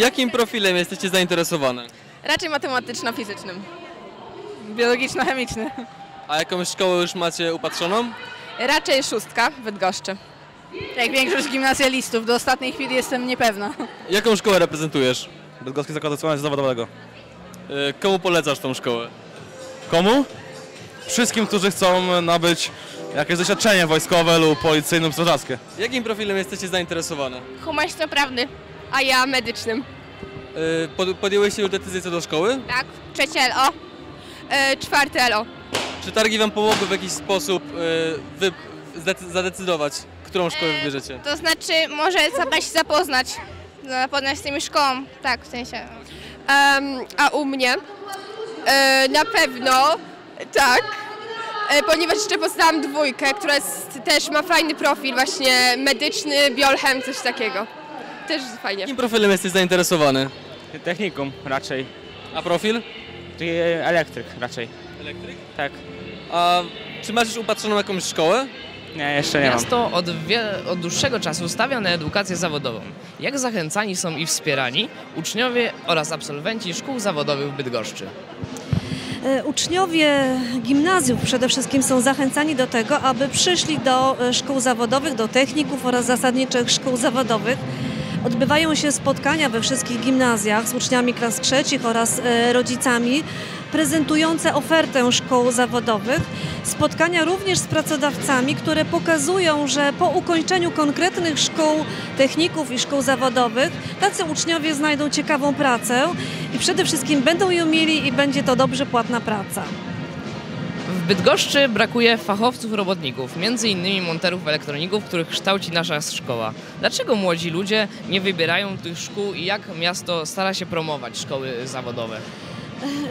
Jakim profilem jesteście zainteresowane? Raczej matematyczno-fizycznym. Biologiczno-chemiczny. A jakąś szkołę już macie upatrzoną? Raczej szóstka w Bydgoszczy. Jak większość gimnazjalistów, do ostatniej chwili jestem niepewna. Jaką szkołę reprezentujesz? Bydgoski Zakład Eksploracji Zawodowego. Y, Komu polecasz tą szkołę? Komu? Wszystkim, którzy chcą nabyć jakieś doświadczenie wojskowe lub policyjne lub strażackie. Jakim profilem jesteście zainteresowane? Humanistyczno-prawny, a ja medycznym. Y, pod- Podjęłyście już decyzję co do szkoły? Tak, trzecie LO, e, czwarte LO. Czy targi wam pomogły w jakiś sposób y, wy zadecydować, którą szkołę wybierzecie? To znaczy, może trzeba się zapoznać, zapoznać z tymi szkołą, tak, w sensie. a u mnie e, na pewno tak, e, ponieważ jeszcze poznałam dwójkę, która jest, też ma fajny profil, właśnie medyczny, biolchem, coś takiego. Też fajnie. Jakim profilem jesteś zainteresowany? Technikum raczej, A profil? czyli elektryk raczej. Elektryk. Tak. A czy masz już upatrzoną jakąś szkołę? Nie, jeszcze nie mam. Miasto od, wie, od dłuższego czasu stawia na edukację zawodową. Jak zachęcani są i wspierani uczniowie oraz absolwenci szkół zawodowych w Bydgoszczy? E, Uczniowie gimnazjów przede wszystkim są zachęcani do tego, aby przyszli do e, szkół zawodowych, do techników oraz zasadniczych szkół zawodowych. Odbywają się spotkania we wszystkich gimnazjach z uczniami klas trzecich oraz e, rodzicami prezentujące ofertę szkół zawodowych. Spotkania również z pracodawcami, które pokazują, że po ukończeniu konkretnych szkół techników i szkół zawodowych tacy uczniowie znajdą ciekawą pracę i przede wszystkim będą ją mieli i będzie to dobrze płatna praca. Bydgoszczy brakuje fachowców robotników, między innymi monterów elektroników, których kształci nasza szkoła. Dlaczego młodzi ludzie nie wybierają tych szkół i jak miasto stara się promować szkoły zawodowe?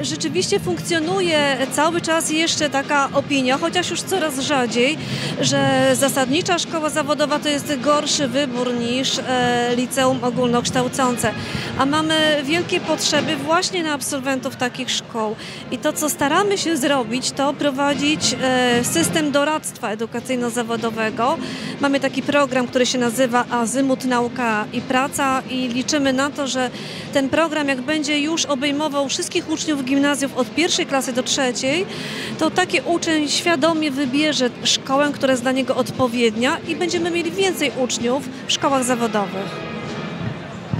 Rzeczywiście funkcjonuje cały czas jeszcze taka opinia, chociaż już coraz rzadziej, że zasadnicza szkoła zawodowa to jest gorszy wybór niż e, liceum ogólnokształcące. A mamy wielkie potrzeby właśnie na absolwentów takich szkół. I to, co staramy się zrobić, to prowadzić e, system doradztwa edukacyjno-zawodowego. Mamy taki program, który się nazywa Azymut Nauka i Praca i liczymy na to, że ten program, jak będzie już obejmował wszystkich uczniów gimnazjów od pierwszej klasy do trzeciej, to taki uczeń świadomie wybierze szkołę, która jest dla niego odpowiednia i będziemy mieli więcej uczniów w szkołach zawodowych.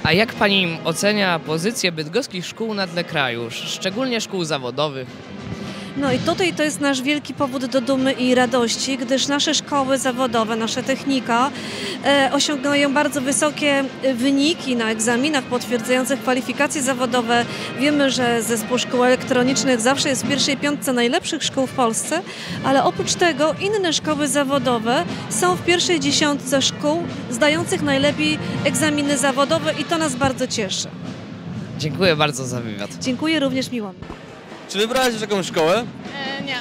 A jak pani ocenia pozycję bydgoskich szkół na tle kraju, szczególnie szkół zawodowych? No i tutaj to jest nasz wielki powód do dumy i radości, gdyż nasze szkoły zawodowe, nasza technika e, osiągają bardzo wysokie wyniki na egzaminach potwierdzających kwalifikacje zawodowe. Wiemy, że zespół szkół elektronicznych zawsze jest w pierwszej piątce najlepszych szkół w Polsce, ale oprócz tego inne szkoły zawodowe są w pierwszej dziesiątce szkół zdających najlepiej egzaminy zawodowe i to nas bardzo cieszy. Dziękuję bardzo za wywiad. Dziękuję również miło. Czy wybrałaś już jakąś szkołę? nie,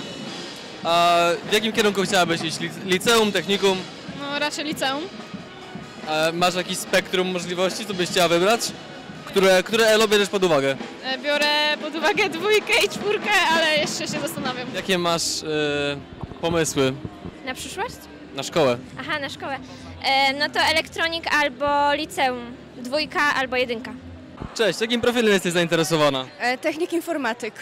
A w jakim kierunku chciałabyś iść? Lic- Liceum, technikum? no raczej liceum. A masz jakiś spektrum możliwości, co byś chciała wybrać? Które, które elo bierzesz pod uwagę? E, Biorę pod uwagę dwójkę i czwórkę, ale jeszcze się zastanawiam. Jakie masz e, pomysły Na przyszłość? na szkołę? Aha, na szkołę. E, no to elektronik albo liceum. Dwójka albo jedynka. Cześć, jakim profilem jesteś zainteresowana? E, technik informatyk,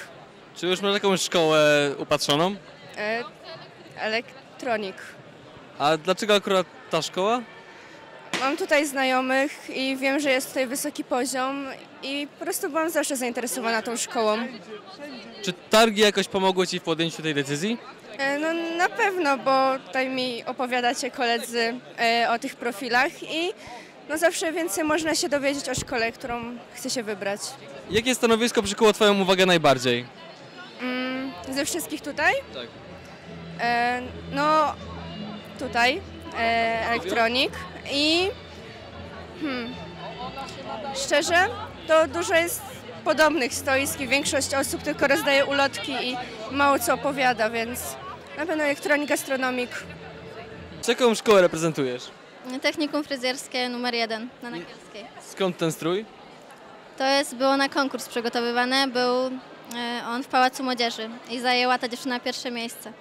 Czy już masz jakąś szkołę upatrzoną? e, elektronik. A dlaczego akurat ta szkoła? Mam tutaj znajomych i wiem, że jest tutaj wysoki poziom i po prostu byłam zawsze zainteresowana tą szkołą. Czy targi jakoś pomogły Ci w podjęciu tej decyzji? E, No na pewno, bo tutaj mi opowiadacie koledzy e, o tych profilach i no zawsze więcej można się dowiedzieć o szkole, którą chce się wybrać. Jakie stanowisko przykuło Twoją uwagę najbardziej? Ze wszystkich tutaj? Tak. E, no tutaj e, elektronik i hmm, szczerze to dużo jest podobnych stoisk i większość osób tylko rozdaje ulotki i mało co opowiada, więc na pewno elektronik, gastronomik. Czy Jaką szkołę reprezentujesz? Technikum fryzjerskie numer jeden na Nagielskiej. Skąd ten strój? To jest, było na konkurs przygotowywane, był on w Pałacu Młodzieży i zajęła ta dziewczyna pierwsze miejsce.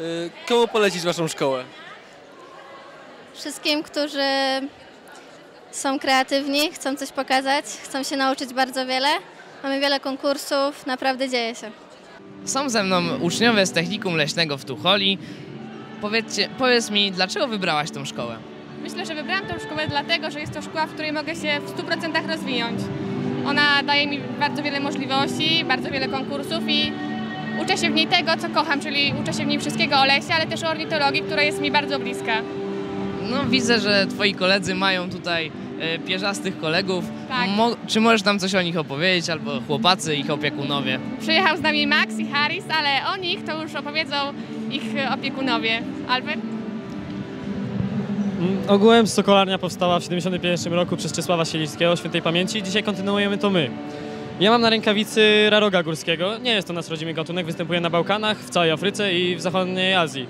Y, Komu polecić Waszą szkołę? Wszystkim, którzy są kreatywni, chcą coś pokazać, chcą się nauczyć bardzo wiele. Mamy wiele konkursów, naprawdę dzieje się. Są ze mną uczniowie z Technikum Leśnego w Tucholi. Powiedzcie, powiedz mi, dlaczego wybrałaś tą szkołę? Myślę, że wybrałam tę szkołę dlatego, że jest to szkoła, w której mogę się w 100% rozwinąć. Ona daje mi bardzo wiele możliwości, bardzo wiele konkursów i uczę się w niej tego, co kocham, czyli uczę się w niej wszystkiego o lesie, ale też o ornitologii, która jest mi bardzo bliska. No widzę, że twoi koledzy mają tutaj e, pierzastych kolegów. Tak. Mo- czy możesz nam coś o nich opowiedzieć, albo chłopacy, ich opiekunowie? Przyjechał z nami Max i Harris, ale o nich to już opowiedzą ich opiekunowie. Albert? Mm, Ogółem Sokolarnia powstała w 1971 roku przez Czesława Sielickiego, świętej pamięci. Dzisiaj kontynuujemy to my. Ja mam na rękawicy raroga górskiego. Nie jest to nasz rodzimy gatunek, występuje na Bałkanach, w całej Afryce i w zachodniej Azji.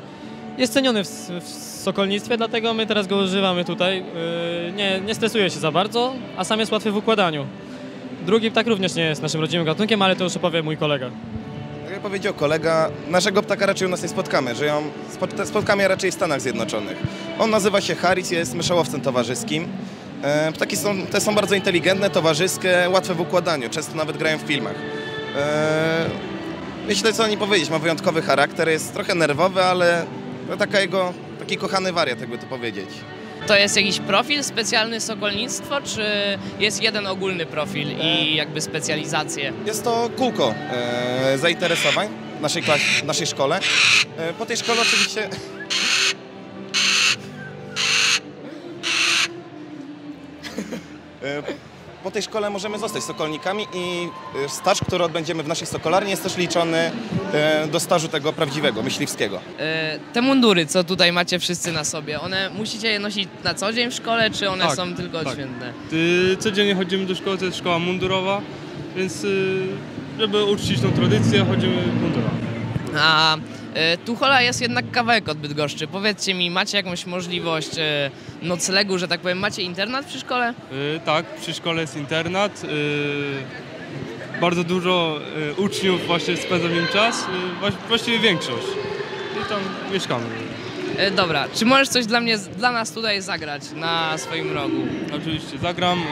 Jest ceniony w, w sokolnictwie, dlatego my teraz go używamy tutaj. Yy, nie, nie stresuje się za bardzo, a sam jest łatwy w układaniu. Drugi ptak również nie jest naszym rodzimym gatunkiem, ale to już opowie mój kolega. Jak powiedział kolega, naszego ptaka raczej u nas nie spotkamy. Żyją, spot- spotkamy raczej w Stanach Zjednoczonych. On nazywa się Harris, jest myszałowcem towarzyskim. E, ptaki są, te są bardzo inteligentne, towarzyskie, łatwe w układaniu, często nawet grają w filmach. E, myślę, co o nim powiedzieć, ma wyjątkowy charakter, jest trochę nerwowy, ale to taka jego, taki kochany wariat, jakby to powiedzieć. To jest jakiś profil specjalny sokolnictwo, czy jest jeden ogólny profil i jakby specjalizacje? Jest to kółko e, zainteresowań w naszej, klasie, w naszej szkole. E, po tej szkole oczywiście... E, Po tej szkole możemy zostać sokolnikami i e, staż, który odbędziemy w naszej sokolarni jest też liczony e, do stażu tego prawdziwego, myśliwskiego. E, Te mundury, co tutaj macie wszyscy na sobie, one musicie je nosić na co dzień w szkole, czy one Tak, są tylko tak. odświętne? Y, Codziennie chodzimy do szkoły, to jest szkoła mundurowa, więc y, żeby uczcić tą tradycję, chodzimy mundurowo. A Tuchola jest jednak kawałek od Bydgoszczy. Powiedzcie mi, macie jakąś możliwość e, noclegu, że tak powiem, macie internat przy szkole? Y, Tak, przy szkole jest internat. y, Bardzo dużo y, uczniów właśnie spędza w nim czas, właś- właściwie większość. I tam mieszkamy. E, Dobra, czy możesz coś dla mnie, dla nas tutaj zagrać na swoim rogu? Oczywiście, zagram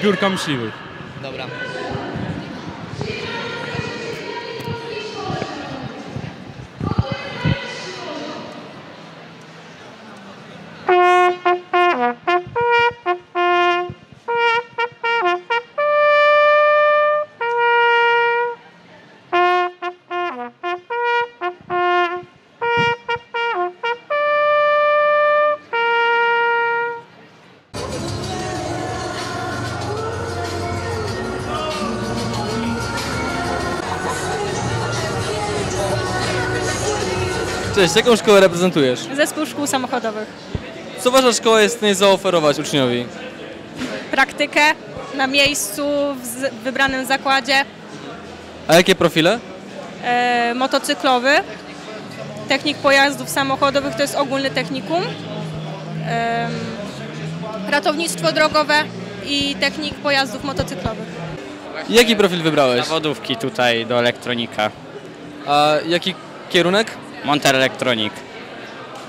zbiórka myśliwych. Dobra. Cześć, jaką szkołę reprezentujesz? Zespół szkół samochodowych. Co wasza szkoła jest w stanie zaoferować uczniowi? Praktykę na miejscu, w wybranym zakładzie, A jakie profile? e, motocyklowy, technik pojazdów samochodowych, to jest ogólny technikum, em, ratownictwo drogowe i technik pojazdów motocyklowych. Jaki profil wybrałeś? Zawodówki tutaj do elektronika. A jaki kierunek? Monter Elektronik.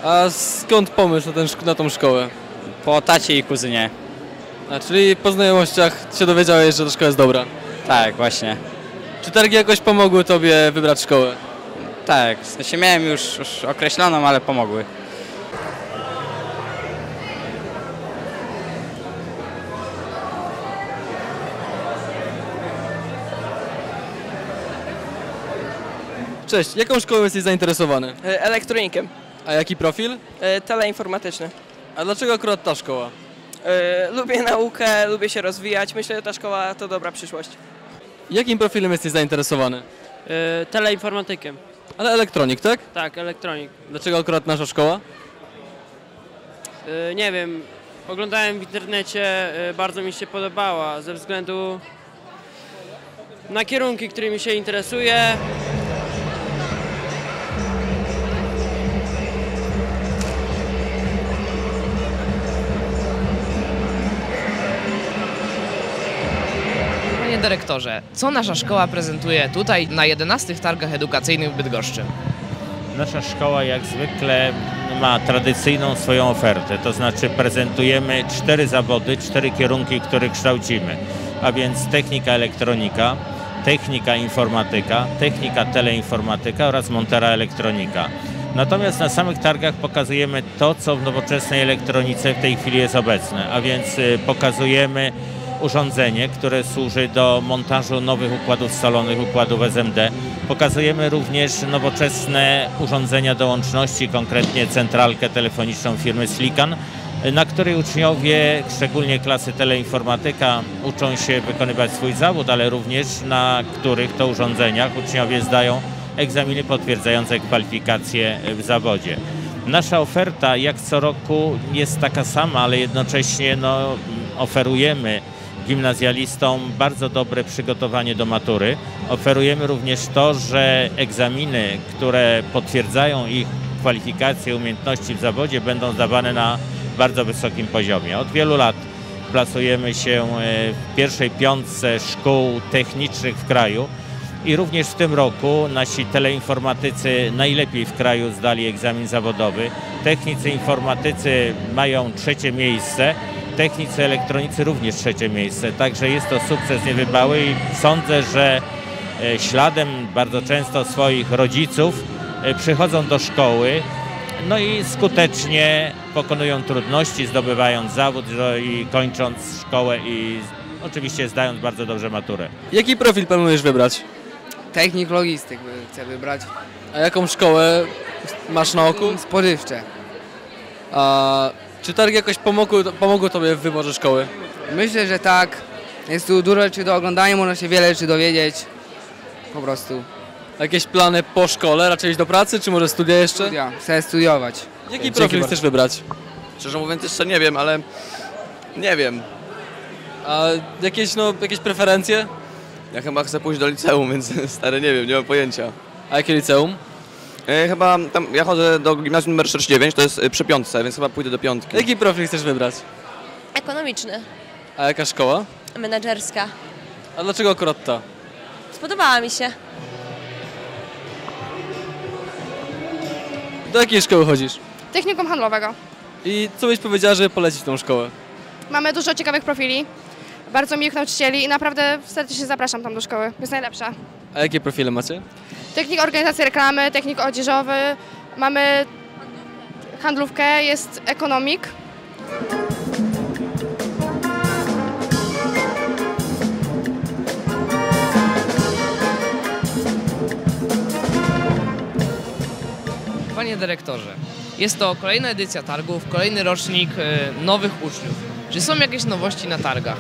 A skąd pomysł na, ten, na tą szkołę? Po tacie i kuzynie. A, czyli po znajomościach się dowiedziałeś, że ta szkoła jest dobra. Tak, właśnie. Czy targi jakoś pomogły tobie wybrać szkołę? Tak, w sensie miałem już, już określoną, ale pomogły. Cześć, jaką szkołą jesteś zainteresowany? E, Elektronikiem, A jaki profil? e, teleinformatyczny. A dlaczego akurat ta szkoła? E, Lubię naukę, lubię się rozwijać. Myślę, że ta szkoła to dobra przyszłość. Jakim profilem jesteś zainteresowany? Teleinformatykiem. Ale elektronik, tak? Tak, elektronik. Dlaczego akurat nasza szkoła? Nie wiem, oglądałem w internecie, bardzo mi się podobała ze względu na kierunki, którymi się interesuję. Dyrektorze, co nasza szkoła prezentuje tutaj na 11 targach edukacyjnych w Bydgoszczy? Nasza szkoła jak zwykle ma tradycyjną swoją ofertę, to znaczy prezentujemy cztery zawody, cztery kierunki, które kształcimy, a więc technika elektronika, technika informatyka, technika teleinformatyka oraz montera elektronika. Natomiast na samych targach pokazujemy to, co w nowoczesnej elektronice w tej chwili jest obecne, a więc y, pokazujemy urządzenie, które służy do montażu nowych układów scalonych, układów SMD. Pokazujemy również nowoczesne urządzenia do łączności, konkretnie centralkę telefoniczną firmy Slikan, na której uczniowie, szczególnie klasy teleinformatyka, uczą się wykonywać swój zawód, ale również na których to urządzeniach uczniowie zdają egzaminy potwierdzające kwalifikacje w zawodzie. Nasza oferta jak co roku jest taka sama, ale jednocześnie no, oferujemy gimnazjalistom bardzo dobre przygotowanie do matury. Oferujemy również to, że egzaminy, które potwierdzają ich kwalifikacje, umiejętności w zawodzie będą zdawane na bardzo wysokim poziomie. Od wielu lat plasujemy się e, w pierwszej piątce szkół technicznych w kraju i również w tym roku nasi teleinformatycy najlepiej w kraju zdali egzamin zawodowy. Technicy informatycy mają trzecie miejsce, technicy elektronicy również trzecie miejsce, także jest to sukces niewybały i sądzę, że e, śladem bardzo często swoich rodziców e, przychodzą do szkoły, no i skutecznie pokonują trudności, zdobywając zawód no i kończąc szkołę i oczywiście zdając bardzo dobrze maturę. Jaki profil planujesz wybrać? Technik logistyk chcę wybrać. A jaką szkołę masz na oku? Spożywcze. A czy targi jakoś pomogły, pomogły Tobie w wyborze szkoły? Myślę, że tak. Jest tu dużo rzeczy do oglądania, można się wiele rzeczy dowiedzieć. Po prostu. Jakieś plany po szkole? Raczej iść do pracy, czy może studia jeszcze? Studia. Chcę studiować. Jaki Dzięki profil bardzo. chcesz wybrać? Szczerze mówiąc jeszcze nie wiem, ale nie wiem. A jakieś, no, jakieś preferencje? Ja chyba chcę pójść do liceum, więc stary nie wiem, nie mam pojęcia. A jakie liceum? E, chyba tam, ja chodzę do gimnazjum numer 49, to jest e, przy piątce, więc chyba pójdę do piątki. Jaki profil chcesz wybrać? Ekonomiczny, A jaka szkoła? menedżerska. A dlaczego akurat ta? Spodobała mi się. Do jakiej szkoły chodzisz? Technikum handlowego. I co byś powiedziała, żeby polecić tą szkołę? Mamy dużo ciekawych profili, bardzo miłych nauczycieli i naprawdę serdecznie zapraszam tam do szkoły. Jest najlepsza. A jakie profile macie? Technik organizacji reklamy, technik odzieżowy, mamy handlówkę, jest ekonomik. Panie dyrektorze, jest to kolejna edycja targów, kolejny rocznik e, nowych uczniów. Czy są jakieś nowości na targach?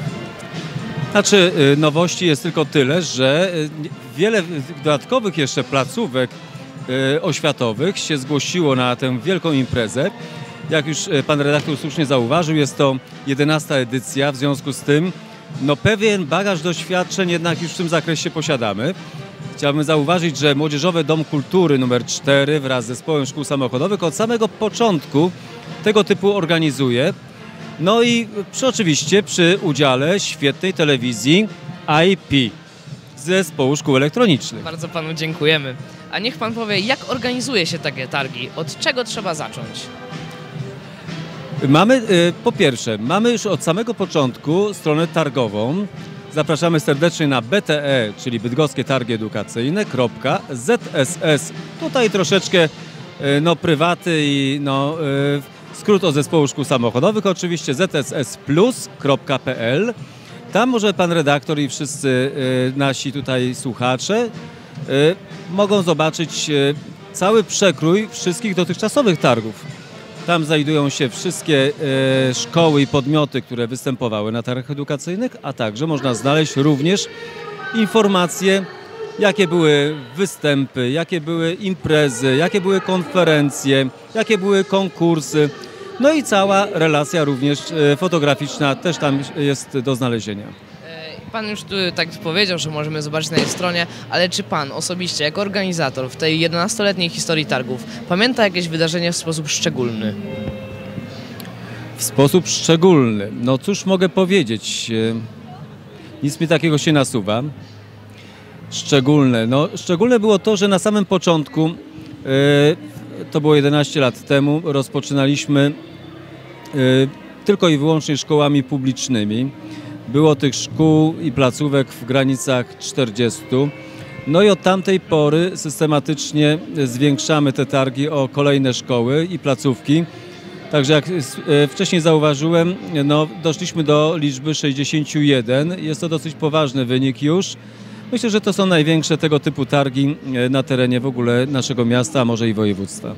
Znaczy, y, nowości jest tylko tyle, że y, wiele dodatkowych jeszcze placówek y, oświatowych się zgłosiło na tę wielką imprezę. Jak już pan redaktor słusznie zauważył, jest to 11 edycja, w związku z tym no, pewien bagaż doświadczeń jednak już w tym zakresie posiadamy. Chciałbym zauważyć, że Młodzieżowy Dom Kultury nr 4 wraz z Zespołem Szkół Samochodowych od samego początku tego typu organizuje. No i przy, oczywiście przy udziale świetnej telewizji IP Zespołu Szkół Elektronicznych. Bardzo panu dziękujemy. A niech pan powie, jak organizuje się takie targi? Od czego trzeba zacząć? Mamy, y, po pierwsze, mamy już od samego początku stronę targową. Zapraszamy serdecznie na BTE, czyli Bydgoskie Targi Edukacyjne, ZSS. Tutaj troszeczkę y, no, prywaty i no, y, skrót od Zespołu Szkół Samochodowych, oczywiście zssplus.pl. Tam może pan redaktor i wszyscy y, nasi tutaj słuchacze y, mogą zobaczyć y, cały przekrój wszystkich dotychczasowych targów. Tam znajdują się wszystkie szkoły i podmioty, które występowały na targach edukacyjnych, a także można znaleźć również informacje, jakie były występy, jakie były imprezy, jakie były konferencje, jakie były konkursy. No i cała relacja również e, fotograficzna też tam jest do znalezienia. Pan już tu tak powiedział, że możemy zobaczyć na jej stronie, ale czy pan osobiście, jako organizator w tej 11-letniej historii targów, pamięta jakieś wydarzenie w sposób szczególny? W sposób szczególny. No cóż mogę powiedzieć? E, Nic mi takiego się nasuwa. Szczególne. No, szczególne było to, że na samym początku e, to było 11 lat temu, rozpoczynaliśmy y, tylko i wyłącznie szkołami publicznymi. Było tych szkół i placówek w granicach 40. No i od tamtej pory systematycznie zwiększamy te targi o kolejne szkoły i placówki. Także jak e, wcześniej zauważyłem, no, doszliśmy do liczby 61. Jest to dosyć poważny wynik już. Myślę, że to są największe tego typu targi e, na terenie w ogóle naszego miasta, a może i województwa.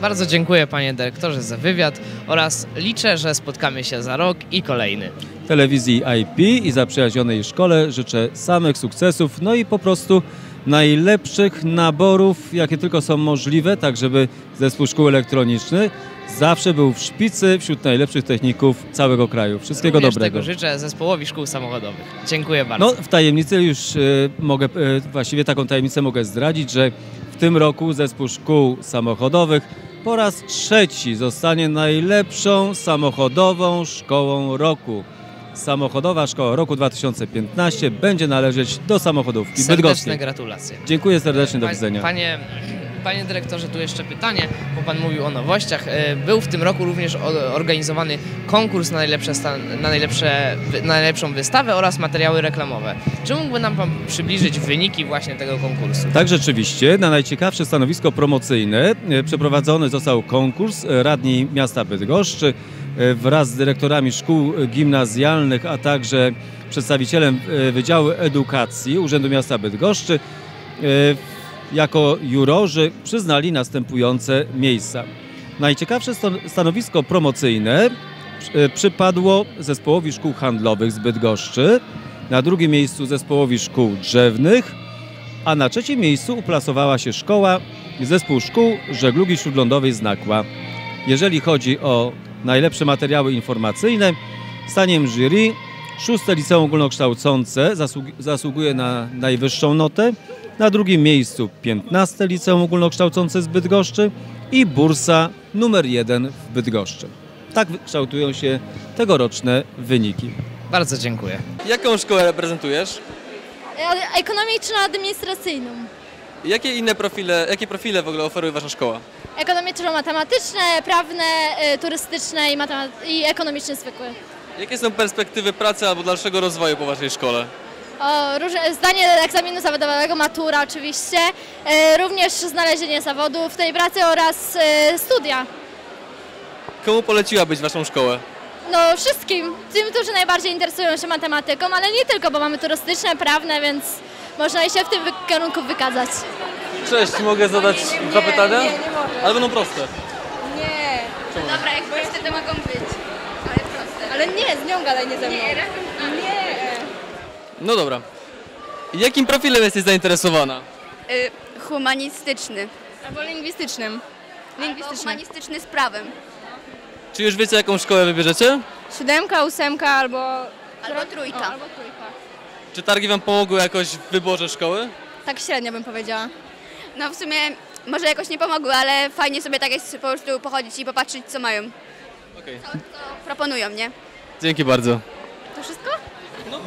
Bardzo dziękuję panie dyrektorze za wywiad oraz liczę, że spotkamy się za rok i kolejny. Telewizji IP i zaprzyjaźnionej szkole życzę samych sukcesów, no i po prostu najlepszych naborów, jakie tylko są możliwe, tak żeby zespół szkół elektronicznych zawsze był w szpicy wśród najlepszych techników całego kraju. Wszystkiego Również dobrego. tego życzę zespołowi szkół samochodowych. Dziękuję bardzo. No, w tajemnicy już e, mogę, e, właściwie taką tajemnicę mogę zdradzić, że w tym roku zespół szkół samochodowych po raz trzeci zostanie najlepszą samochodową szkołą roku. Samochodowa Szkoła Roku 2015 będzie należeć do samochodówki Serdeczne bydgoskiej. gratulacje. Dziękuję serdecznie, do Pa- widzenia. Panie, panie dyrektorze, tu jeszcze pytanie, bo pan mówił o nowościach. E, Był w tym roku również organizowany konkurs na, najlepsze na, najlepsze, na najlepszą wystawę oraz materiały reklamowe. Czy mógłby nam pan przybliżyć wyniki właśnie tego konkursu? Tak, rzeczywiście. Na najciekawsze stanowisko promocyjne e, przeprowadzony został konkurs e, radni miasta Bydgoszczy wraz z dyrektorami szkół gimnazjalnych, a także przedstawicielem Wydziału Edukacji Urzędu Miasta Bydgoszczy. Jako jurorzy przyznali następujące miejsca. Najciekawsze stanowisko promocyjne przypadło zespołowi szkół handlowych z Bydgoszczy, na drugim miejscu zespołowi szkół drzewnych, a na trzecim miejscu uplasowała się szkoła zespół szkół żeglugi śródlądowej z Nakła. Jeżeli chodzi o najlepsze materiały informacyjne, zdaniem jury szóste liceum ogólnokształcące zasług- zasługuje na najwyższą notę, na drugim miejscu 15 liceum ogólnokształcące z Bydgoszczy i bursa numer jeden w Bydgoszczy. Tak kształtują się tegoroczne wyniki. Bardzo dziękuję. Jaką szkołę reprezentujesz? Ekonomiczno-administracyjną. Jakie inne profile, jakie profile w ogóle oferuje wasza szkoła? Ekonomiczno-matematyczne, prawne, y, turystyczne i, i ekonomiczne zwykłe. Jakie są perspektywy pracy albo dalszego rozwoju po waszej szkole? O, różne, zdanie egzaminu zawodowego, matura oczywiście, y, również znalezienie zawodu w tej pracy oraz y, studia. Komu poleciłabyś waszą szkołę? No wszystkim, tym, którzy najbardziej interesują się matematyką, ale nie tylko, bo mamy turystyczne, prawne, więc można się w tym wy- kierunku wykazać. Cześć, mogę zadać dwa pytania? Ale będą proste. Nie. Dobra, jak proste to mogą być. Ale proste. Ale nie, z nią gadaj, nie ze mną. Nie, Nie. No dobra. Jakim profilem jesteś zainteresowana? Y, humanistyczny. Albo lingwistycznym. Lingwistyczny. humanistyczny z prawem. Czy już wiecie, jaką szkołę wybierzecie? Siódemka, ósemka albo... Albo trójka. O, albo trójka. Czy targi wam pomogły jakoś w wyborze szkoły? Tak średnio bym powiedziała. No w sumie może jakoś nie pomogły, ale fajnie sobie tak jest po prostu pochodzić i popatrzeć co mają. Okej. Co proponują, nie? Dzięki bardzo. To wszystko? No,